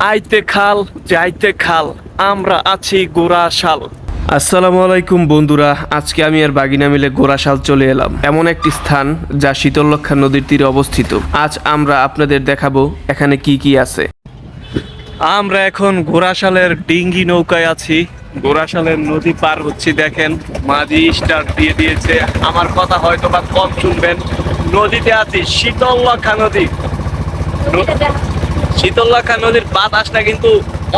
আইতে খাল যাইতে খাল আমরা আছি গোড়াশাল আসসালামু আলাইকুম বন্ধুরা আজকে আমি আর বাগিনা মিলে গোড়াশাল চলে এলাম। এমন একটি স্থান যা শীতলক্ষা নদীর তীরে অবস্থিত। আজ আমরা আপনাদের দেখাবো এখানে কি কি আছে। আমরা এখন গোড়াশালের ডিঙ্গি নৌকায় আছি। গোড়াশালের নদী পার হচ্ছি দেখেন। মাঝি স্টার্ট দিয়ে দিয়েছে। আমার কথা হয়তো বা কম শুনবেন। নদীতে আছি শীতলক্ষা নদী। শীতলক্ষা নদীর বাতাসটা কিন্তু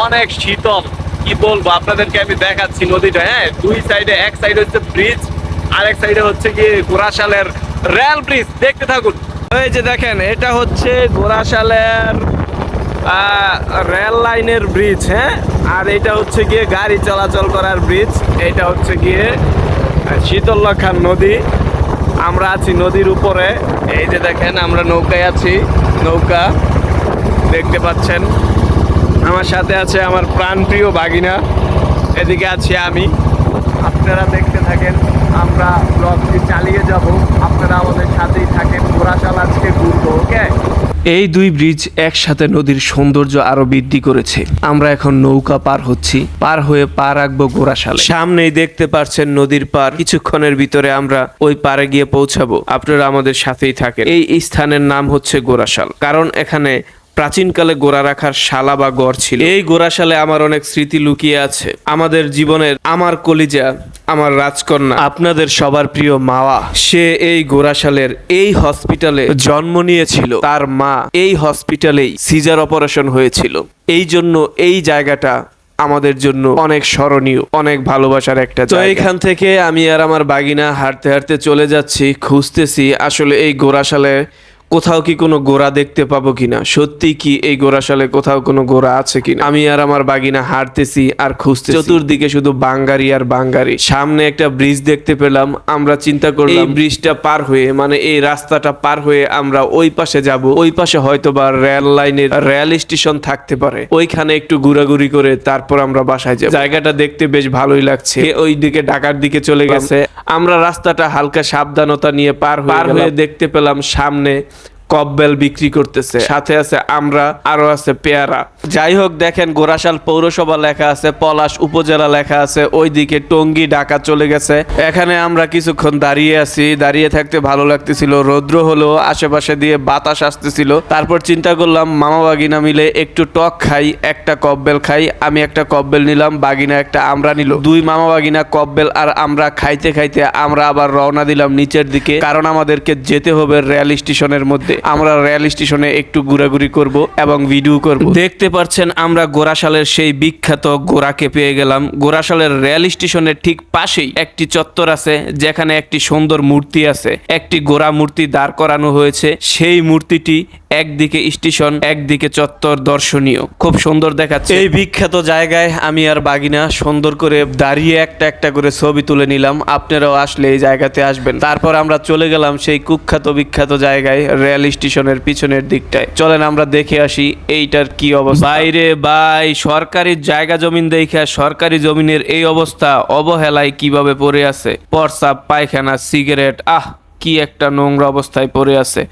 অনেক শীতল। কি বলব, আপনাদেরকে আমি দেখাচ্ছি নদীটা। হ্যাঁ দুই সাইডে, এক সাইডে হচ্ছে ব্রিজ আরেক সাইডে হচ্ছে কি গোড়াশালের রেল ব্রিজ দেখতে থাকুন। এই যে দেখেন, এটা হচ্ছে গোড়াশালের রেল লাইনের ব্রিজ হ্যাঁ? আর এটা হচ্ছে গিয়ে গাড়ি চলাচল করার ব্রিজ এটা হচ্ছে গিয়ে শীতলক্ষা নদী। আমরা আছি নদীর উপরে। এই যে দেখেন, আমরা নৌকায় আছি। নৌকা, দেখতে পাচ্ছেন। আমার সাথে আছে আমার প্রাণপ্রিয় বাগিনা। এদিকে আছি আমি। আপনারা দেখতে থাকেন, আমরা ব্লগটি চালিয়ে যাব। আপনারা আমাদের সাথেই থাকেন ঘোরাশাল আজকে ঘুরবো ওকে এই দুই ব্রিজ একসাথে নদীর সৌন্দর্য আরও বৃদ্ধি করেছে। আমরা এখন নৌকা পার হচ্ছি, পার হয়ে পা রাখব গোড়াশালে। সামনেই দেখতে পারছেন নদীর পার। কিছুক্ষণের ভিতরে আমরা ওই পারে গিয়ে পৌঁছাবো। আপনারা আমাদের সাথেই থাকেন। এই স্থানের নাম হচ্ছে গোড়াশাল। কারণ এখানে প্রাচীনকালে গোড়া রাখার শালা বা গড় ছিল। এই গোড়াশালে আমার অনেক স্মৃতি লুকিয়ে আছে। আমাদের জীবনের আমার কলিজা আমার রাজকন্যা। আপনাদের সবার প্রিয় মাওয়া। সে এই গোড়াশালের এই হসপিটালে জন্ম নিয়েছিল। তার মা এই হসপিটালেই সিজার অপারেশন হয়েছিল। এই জন্য এই জায়গাটা আমাদের জন্য অনেক স্মরণীয় অনেক ভালোবাসার একটা তো এইখান থেকে আমি আর আমার বাগিনা হাঁটতে হাঁটতে চলে যাচ্ছি খুঁজতেছি আসলে এই গোড়াশালে কোথাও কি কোনো গোড়া দেখতে পাবো কিনা? সত্যি কি এই গোড়াশালে কোথাও কোনো গোড়া আছে কিনা? আমি আর আমার বাগিনা হাঁটতেছি আর খুঁজতে চতুর্দিকে শুধু বাঙ্গারি আর বাঙ্গারি। সামনে একটা ব্রিজ দেখতে পেলাম আমরা চিন্তা করলাম এই ব্রিজটা পার হয়ে মানে এই রাস্তাটা পার হয়ে আমরা ওই পাশে যাব। ওই পাশে হয়তো বা রেল লাইনের রেল স্টেশন থাকতে পারে। ওইখানে একটু ঘোরাঘুরি করে তারপর আমরা বাসায় যাব। জায়গাটা দেখতে বেশ ভালোই লাগছে। ওই দিকে ঢাকার দিকে চলে গেছে। আমরা রাস্তাটা হালকা সাবধানতা নিয়ে পার পার হয়ে দেখতে পেলাম সামনে কব্বেল বিক্রি করতেছে। সাথে আছে আমরা, আরও আছে পেয়ারা। যাই হোক, দেখেন গোরাশাল পৌরসভা লেখা আছে, পলাশ উপজেলা লেখা আছে, ওইদিকে টঙ্গি, ঢাকা চলে গেছে। এখানে আমরা কিছুক্ষণ দাঁড়িয়ে আছি, দাঁড়িয়ে থাকতে ভালো লাগতেছিল। রৌদ্র হলো, আশেপাশে দিয়ে বাতাস আসতেছিল। তারপর চিন্তা করলাম, মামা বাগিনা মিলে একটু টক খাই, একটা কব্বেল খাই। আমি একটা কব্বেল নিলাম, বাগিনা একটা আমরা নিল। দুই মামা বাগিনা কব্বেল আর আমরা খাইতে খাইতে আমরা আবার রওনা দিলাম নিচের দিকে, কারণ আমাদেরকে যেতে হবে রেল স্টেশনের মধ্যে। আমরা রেল স্টেশনে একটু ঘোরাঘুরি করব এবং ভিডিও করব। দেখতে পাচ্ছেন আমরা গোরাশালের সেই বিখ্যাত গোরাকে পেয়ে গেলাম। গোরাশালের রেল স্টেশনের ঠিক পাশেই একটি চত্বর আছে যেখানে একটি সুন্দর মূর্তি আছে। একটি গোরা মূর্তি দাঁড় করানো হয়েছে। সেই মূর্তিটি একদিকে স্টেশন একদিকে চত্বর দর্শনীয়। খুব সুন্দর দেখাচ্ছে। এই বিখ্যাত জায়গায় আমি আর বাগিনা সুন্দর করে দাঁড়িয়ে একটা একটা করে ছবি তুলে নিলাম। আপনারাও আসলে এই জায়গাতে আসবেন। তারপর আমরা চলে গেলাম সেই কুখ্যাত বিখ্যাত জায়গায় রেল স্টেশনের পিছনের দিকটায়। চলেন আমরা দেখে আসি এইটার কি অবস্থা। বাইরে বাই সরকারি জায়গা জমিন দেখে সরকারি জমিনের এই অবস্থা অবহেলায় কীভাবে পড়ে আছে? পরসাপ, পায়খানা, সিগারেট, আহ, কি একটা নোংরা অবস্থায় পড়ে আছে।